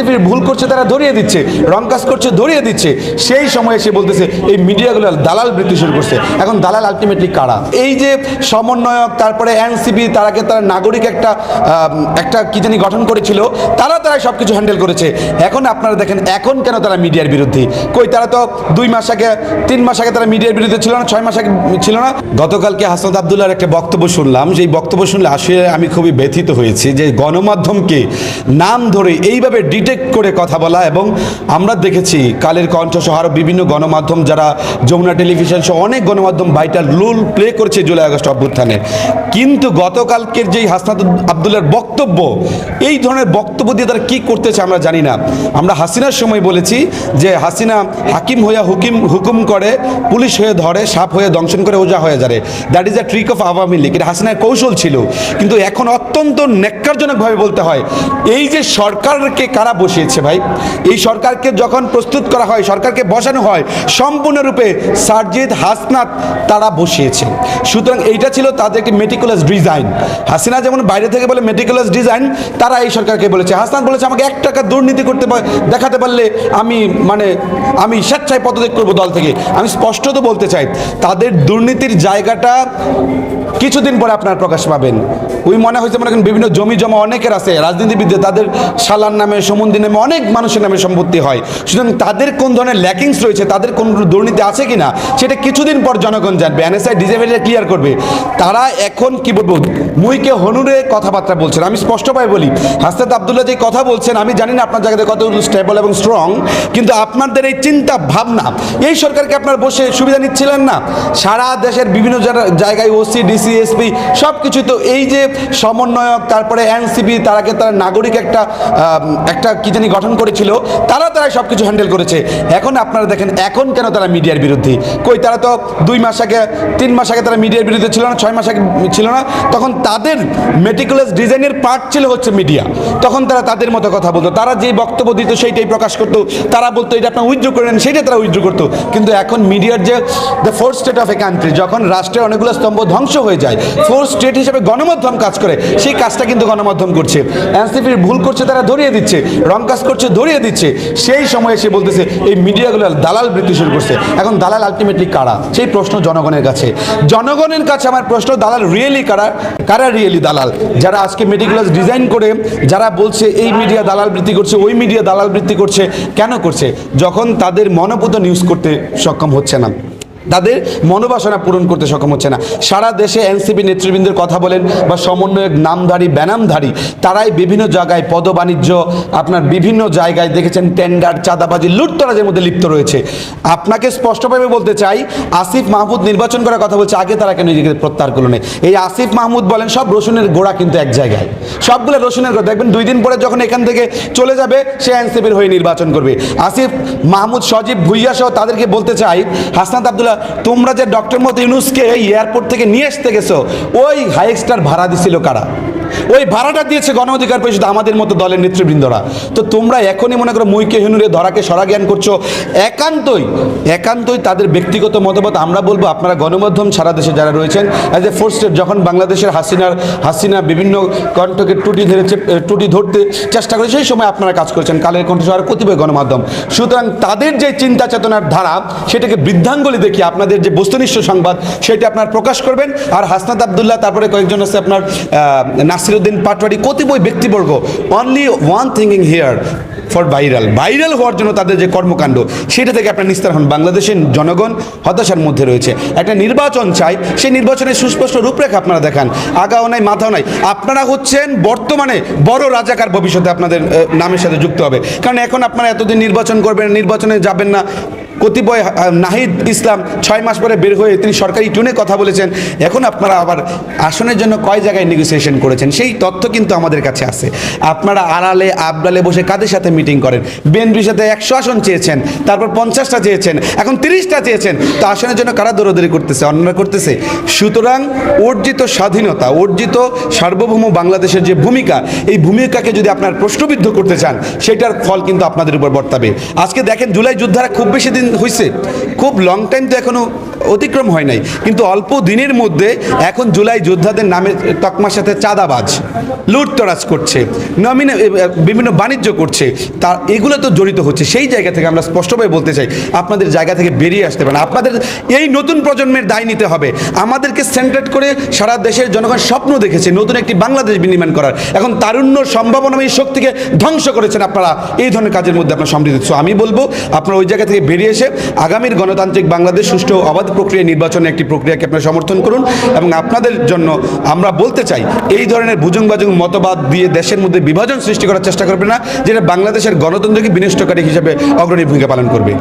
এনসিপির ভুল করছে তারা ধরিয়ে দিচ্ছে, রং কাজ করছে ধরিয়ে দিচ্ছে। সেই সময় এসে বলতেছে, এই মিডিয়াগুলো দালাল বৃত্তি শুরু করছে। এখন দালাল আলটিমেটলি কারা? এই যে সমন্বয়ক, তারপরে এনসিপি তারাকে তারা নাগরিক একটা একটা কি জানি গঠন করেছিল, তারা তারা সব কিছু হ্যান্ডেল করেছে। এখন আপনারা দেখেন, এখন কেন তারা মিডিয়ার বিরুদ্ধে? কই তারা তো দুই মাস আগে, তিন মাস আগে তারা মিডিয়ার বিরুদ্ধে ছিল না, ছয় মাস আগে ছিল না? গতকালকে হাসনাত আবদুল্লাহর একটা বক্তব্য শুনলাম। সেই বক্তব্য শুনলে আসলে আমি খুবই ব্যথিত হয়েছি যে গণমাধ্যমকে নাম ধরে এইভাবে ডিটেক্ট করে কথা বলা এবং আমরা দেখেছি কালের কণ্ঠ সহ আরও বিভিন্ন গণমাধ্যম যারা যমুনা টেলিভিশন সহ অনেক গণমাধ্যম ভাইটাল রোল প্লে করেছে জুলাই আগস্ট অভ্যুত্থানে। কিন্তু গতকালকের যেই হাসনাত আবদুল্লার বক্তব্য, এই ধরনের বক্তব্য দিয়ে তারা কী করতেছে আমরা জানি না। আমরা হাসিনার সময় বলেছি যে হাসিনা হাকিম হইয়া হুকিম, হুকুম করে, পুলিশ হয়ে ধরে, সাপ হয়ে দংশন করে ওজা হয়ে যারে। That is a trick of Awami League. এটা হাসিনার কৌশল ছিল। কিন্তু এখন অত্যন্ত ন্যাক্কারজনকভাবে বলতে হয়, এই যে সরকারকে কারা বসিয়েছে ভাই। এই সরকারকে যখন প্রস্তুত করা হয়, সরকারকে বসানো হয়, সম্পূর্ণরূপে সারজিদ হাসনাত তারা বসিয়েছে। সুতরাং এইটা ছিল তাদের একটি মেটিকুলাস ডিজাইন হাসিনা যেমন বাইরে থেকে বলে মেটিকুলাস ডিজাইন তারা এই সরকারকে বলেছে। হাসনাত বলেছে, আমাকে এক টাকা দুর্নীতি করতে দেখাতে পারলে আমি মানে আমি স্বেচ্ছায় পদত্যাগ করব দল থেকে। আমি স্পষ্টত বলতে চাই, তাদের দুর্নীতির জায়গাটা কিছুদিন পরে আপনার প্রকাশ পাবেন। ওই মনে হয়েছে মনে বিভিন্ন জমি জমা অনেকের আছে, রাজনীতিবিদদের, তাদের শালার নামে সমন্দি নামে অনেক মানুষের নামে সম্পত্তি হয়। সুতরাং তাদের কোন ধরনের ল্যাকিংস রয়েছে, তাদের কোন দুর্নীতি আছে কিনা, সেটা কিছুদিন পর জনগণ জানবে। এনএসআই ডিজেবিলিটি ক্লিয়ার করবে। তারা এখন কি বলব, মুইকে হনুরে কথাবার্তা বলছেন। আমি স্পষ্টভাবে বলি, হাসনাত আবদুল্লাহ যে কথা বলছেন, আমি জানি না আপনার জায়গাতে কত স্টেবল এবং স্ট্রং কিন্তু আপনাদের এই চিন্তা ভাবনা, এই সরকারকে আপনার বসে সুবিধা নিচ্ছিলেন না? সারা দেশের বিভিন্ন জায়গায় ওসি ডিসি এসপি সব কিছু তো এই যে সমন্বয়ক, তারপরে এনসিপি তারাকে তারা নাগরিক একটা একটা কি জানি গঠন করেছিল, তারা তারা সব কিছু হ্যান্ডেল করেছে। এখন আপনারা দেখেন, এখন কেন তারা মিডিয়ার বিরুদ্ধে? কই, তারা তো দুই মাস আগে, তিন মাস আগে তারা মিডিয়ার বিরুদ্ধে ছিল না, ছয় মাস আগে ছিল না, তখন তাদের মেটিকুলাস ডিজাইনের পার্ট ছিল হচ্ছে মিডিয়া তখন তারা তাদের মতো কথা বলতো, তারা যে বক্তব্য দিত সেইটাই প্রকাশ করতো, তারা বলতো, এটা আপনার উইথড্র করেন সেটা তারা উইথড্র করতো। কিন্তু এখন মিডিয়ার যে the fourth state of a country যখন রাষ্ট্রের অনেকগুলো স্তম্ভ ধ্বংস হয়ে যায় ফোর্থ স্টেট হিসেবে গণমাধ্যম কাজ করে, সেই কাজটা কিন্তু গণমাধ্যম করছে। এনসিপির ভুল করছে, তারা ধরিয়ে দিচ্ছে। রং কাজ করছে, ধরিয়ে দিচ্ছে। সেই সময় এসে বলতেছে, এই মিডিয়াগুলো দালাল বৃত্তি শুরু করছে। এখন দালাল আলটিমেটলি কারা? সেই প্রশ্ন জনগণের কাছে। জনগণের কাছে আমার প্রশ্ন, দালাল রিয়েলি কারা? কারা রিয়েলি দালাল? যারা আজকে মেডিকুলাস ডিজাইন করে, যারা বলছে, এই মিডিয়া দালাল বৃত্তি করছে, ওই মিডিয়া দালাল বৃত্তি করছে। কেন করছে? যখন তাদের মনোপুত নিউজ করতে সক্ষম হচ্ছে না। তাদের মনোবাসনা পূরণ করতে সক্ষম হচ্ছে না। সারা দেশে এনসিপি নেতৃবৃন্দের কথা বলেন বা সমন্বয়ক, নামধারী ব্যানামধারী তারাই বিভিন্ন জায়গায় পদ বাণিজ্য আপনার বিভিন্ন জায়গায় দেখেছেন, টেন্ডার, চাঁদাবাজি, লুটতরাজের মধ্যে লিপ্ত রয়েছে। আপনাকে স্পষ্টভাবে বলতে চাই, আসিফ মাহমুদ নির্বাচন করার কথা বলছে, আগে তারা কেন নিজেকে প্রত্যাহার করল না? এই আসিফ মাহমুদ বলেন, সব রসুনের গোড়া কিন্তু এক জায়গায়। সবগুলো রসুনের গোড়া। দেখবেন দুই দিন পরে যখন এখান থেকে চলে যাবে, সে এনসিপির হয়ে নির্বাচন করবে। আসিফ মাহমুদ, সজীব ভুইয়া সহ তাদেরকে বলতে চাই, হাসনাত আবদুল্লাহ তোমরা যে ডক্টর মত ইউনুসকে এই এয়ারপোর্ট থেকে নিয়ে আসতে গেছো, ওই হাই স্টার ভাড়া দিছিল কারা? ওই ভাড়াটা দিয়েছে গণ অধিকার পরিষদ আমাদের মতো দলের নেতৃবৃন্দরা। তো তোমরা এখনই মনে করো মুইকে হেনুরে ধরাকে সরা জ্ঞান করছ। একান্তই একান্তই তাদের ব্যক্তিগত মতামত আমরা বলব আপনারা গণমাধ্যম সারা দেশে যারা রয়েছেন অ্যাজ এ ফোর্থ স্টেট যখন বাংলাদেশের হাসিনার হাসিনা বিভিন্ন কণ্ঠকে টুটি ধরেছে টুটি ধরতে চেষ্টা করে সেই সময় আপনারা কাজ করেছেন কালের কণ্ঠ আর কতিপয় গণমাধ্যম। সুতরাং তাদের যে চিন্তা চেতনার ধারা সেটাকে বৃদ্ধাঙ্গলি দেখি আপনাদের যে বস্তুনিষ্ঠ সংবাদ সেটা আপনার প্রকাশ করবেন। আর হাসনাত আবদুল্লাহ তারপরে কয়েকজন আছে আপনার আহ, নাসিরুদ্দিন পাটওয়ারি কতিপয় ব্যক্তিবর্গ only one thinking here for viral. Viral হওয়ার জন্য তাদের যে কর্মকাণ্ড, সেটা থেকে আপনার নিস্তার হন। বাংলাদেশের জনগণ হতাশার মধ্যে রয়েছে। একটা নির্বাচন চাই, সেই নির্বাচনের সুস্পষ্ট রূপরেখা আপনারা দেখান। আগাও নাই, মাথাও নাই। আপনারা হচ্ছেন বর্তমানে বড় রাজাকার ভবিষ্যতে আপনাদের নামের সাথে যুক্ত হবে। কারণ এখন আপনারা এতদিন নির্বাচন করবেন, নির্বাচনে যাবেন না। কতিপয় নাহিদ ইসলাম ছয় মাস পরে বের হয়ে তিনি সরকারি টুনে কথা বলেছেন। এখন আপনারা আবার আসনের জন্য কয় জায়গায় নেগোসিয়েশন করেছেন? সেই তথ্য কিন্তু আমাদের কাছে আছে। আপনারা আড়ালে, আবডালে বসে কাদের সাথে মিটিং করেন। বিএনপির সাথে একশো আসন চেয়েছেন, তারপর পঞ্চাশটা চেয়েছেন, এখন তিরিশটা চেয়েছেন। তো আসনের জন্য কারা দৌড়দৌড়ি করতেছে অন্যরা করতেছে? সুতরাং অর্জিত স্বাধীনতা, অর্জিত সার্বভৌম বাংলাদেশের যে ভূমিকা, এই ভূমিকাকে যদি আপনার প্রশ্নবিদ্ধ করতে চান, সেটার ফল কিন্তু আপনাদের উপর বর্তাবে। আজকে দেখেন জুলাই যোদ্ধারা খুব বেশি দিন হয়েছে খুব লং টাইম তো এখনও অতিক্রম হয় নাই। কিন্তু অল্প দিনের মধ্যে এখন জুলাই যোদ্ধাদের নামে তকমার সাথে চাঁদাবাজ, লুটতরাজ করছে, নমিনে বিভিন্ন বাণিজ্য করছে। তা এগুলো তো জড়িত হচ্ছে। সেই জায়গা থেকে আমরা স্পষ্টভাবে বলতে চাই, আপনাদের জায়গা থেকে বেরিয়ে আসতে পারেন। আপনাদের এই নতুন প্রজন্মের দায় নিতে হবে। আমাদেরকে সেন্টার করে সারা দেশের জনগণ স্বপ্ন দেখেছে নতুন একটি বাংলাদেশ বিনির্মাণ করার। এখন তারুণ্য সম্ভাবনাময়ী শক্তিকে ধ্বংস করেছেন আপনারা। এই ধরনের কাজের মধ্যে আপনার সমৃদ্ধ। সো আমি বলব, আপনারা ওই জায়গা থেকে বেরিয়ে এসে আগামীর গণতান্ত্রিক বাংলাদেশ, সুষ্ঠু অবাধ প্রক্রিয়া নির্বাচনের একটি প্রক্রিয়াকে আপনারা সমর্থন করুন এবং আপনাদের জন্য আমরা বলতে চাই, এই ধরনের ভুজুং বাজুং মতবাদ দিয়ে দেশের মধ্যে বিভাজন সৃষ্টি করার চেষ্টা করবে না, যেটা বাংলাদেশের গণতন্ত্রকে বিনষ্টকারী হিসেবে অগ্রণী ভূমিকা পালন করবে।